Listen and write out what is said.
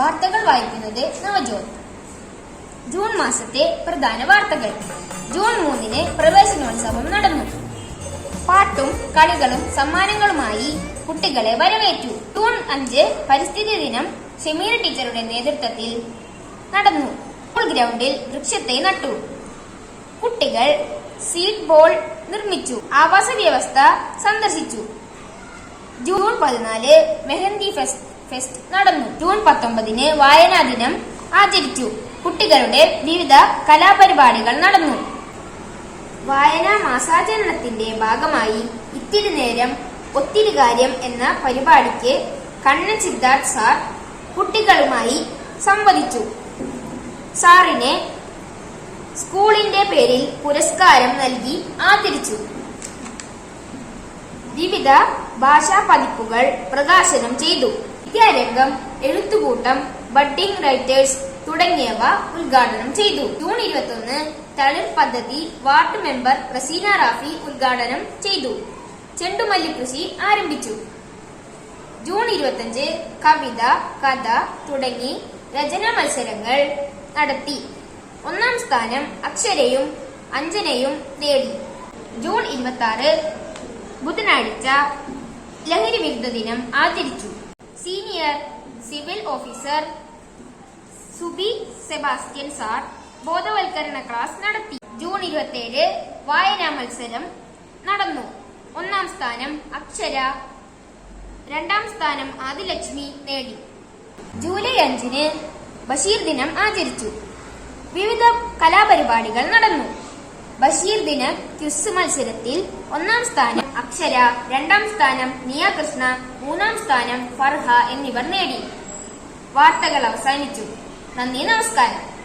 വാർത്തകൾ വായിക്കുന്നത് നവജോത് ജൂൺ മാസത്തെ പ്രധാന വാർത്തകൾ. ജൂൺ മൂന്നിന് പ്രവേശനോത്സവം നടന്നു. പാട്ടും കളികളും സമ്മാനങ്ങളുമായി കുട്ടികളെ വരവേറ്റു. ജൂൺ അഞ്ച് പരിസ്ഥിതി ദിനം ഷമീർ ടീച്ചറുടെ നേതൃത്വത്തിൽ നടന്നു. സ്കൂൾ ഗ്രൗണ്ടിൽ വൃക്ഷത്തെ നട്ടു. കുട്ടികൾ സീഡ് ബോൾ നിർമ്മിച്ചു. ആവാസ വ്യവസ്ഥ സന്ദർശിച്ചു. ജൂൺ പതിനാല് മെഹന്തി ഫെസ്റ്റ് ഫെസ്റ്റ് നടന്നു. ജൂൺ പത്തൊമ്പതിന് വായനാ ദിനം ആചരിച്ചു. കുട്ടികളുടെ വിവിധ കലാപരിപാടികൾ നടന്നു. വായനാ മാസാചരണത്തിന്റെ ഭാഗമായി ഇത്തിരി നേരം ഒത്തിരി കാര്യം എന്ന പരിപാടിക്ക് കണ്ണൻ സിദ്ധാർത്ഥ് സാർ കുട്ടികളുമായി സംവദിച്ചു. സാറിനെ സ്കൂളിന്റെ പേരിൽ പുരസ്കാരം നൽകി ആദരിച്ചു. വിവിധ ഭാഷാ പതിപ്പുകൾ പ്രകാശനം ചെയ്തു. വിദ്യാരംഗം എഴുത്തുകൂട്ടം ബഡ്ഡിംഗ് റൈറ്റേഴ്സ് തുടങ്ങിയവ ഉദ്ഘാടനം ചെയ്തു. ജൂൺ ഇരുപത്തൊന്ന് തളിർ പദ്ധതി വാർഡ് മെമ്പർ റസീന റാഫി ഉദ്ഘാടനം ചെയ്തു. ചെണ്ടുമല്ലി കൃഷി ആരംഭിച്ചു. ജൂൺ ഇരുപത്തഞ്ച് കവിത കഥ തുടങ്ങി രചനാ മത്സരങ്ങൾ നടത്തി. ഒന്നാം സ്ഥാനം അക്ഷരയും അഞ്ജനയും നേടി. ജൂൺ ഇരുപത്തി ആറ് ബുധനാഴ്ച ലഹരി വിരുദ്ധ ദിനം ആചരിച്ചു. Senior civil officer Subi Sebastian sir ബോധവൽക്കരണ ക്ലാസ് നടത്തി. ജൂൺ ഇരുപത്തിയേഴ് വായനാ മത്സരം നടന്നു. ഒന്നാം സ്ഥാനം അക്ഷര രണ്ടാം സ്ഥാനം ആദിലക്ഷ്മി നേടി. ജൂലൈ അഞ്ചിന് ബഷീർ ദിനം ആചരിച്ചു. വിവിധ കലാപരിപാടികൾ നടന്നു. ബഷീർ ദിന ക്വിസ് മത്സരത്തിൽ ഒന്നാം സ്ഥാനം അക്ഷര രണ്ടാം സ്ഥാനം നിയ കൃഷ്ണ മൂന്നാം സ്ഥാനം ഫർഹ എന്നിവർ നേടി. വാർത്തകൾ അവസാനിച്ചു. നന്ദി നമസ്കാരം.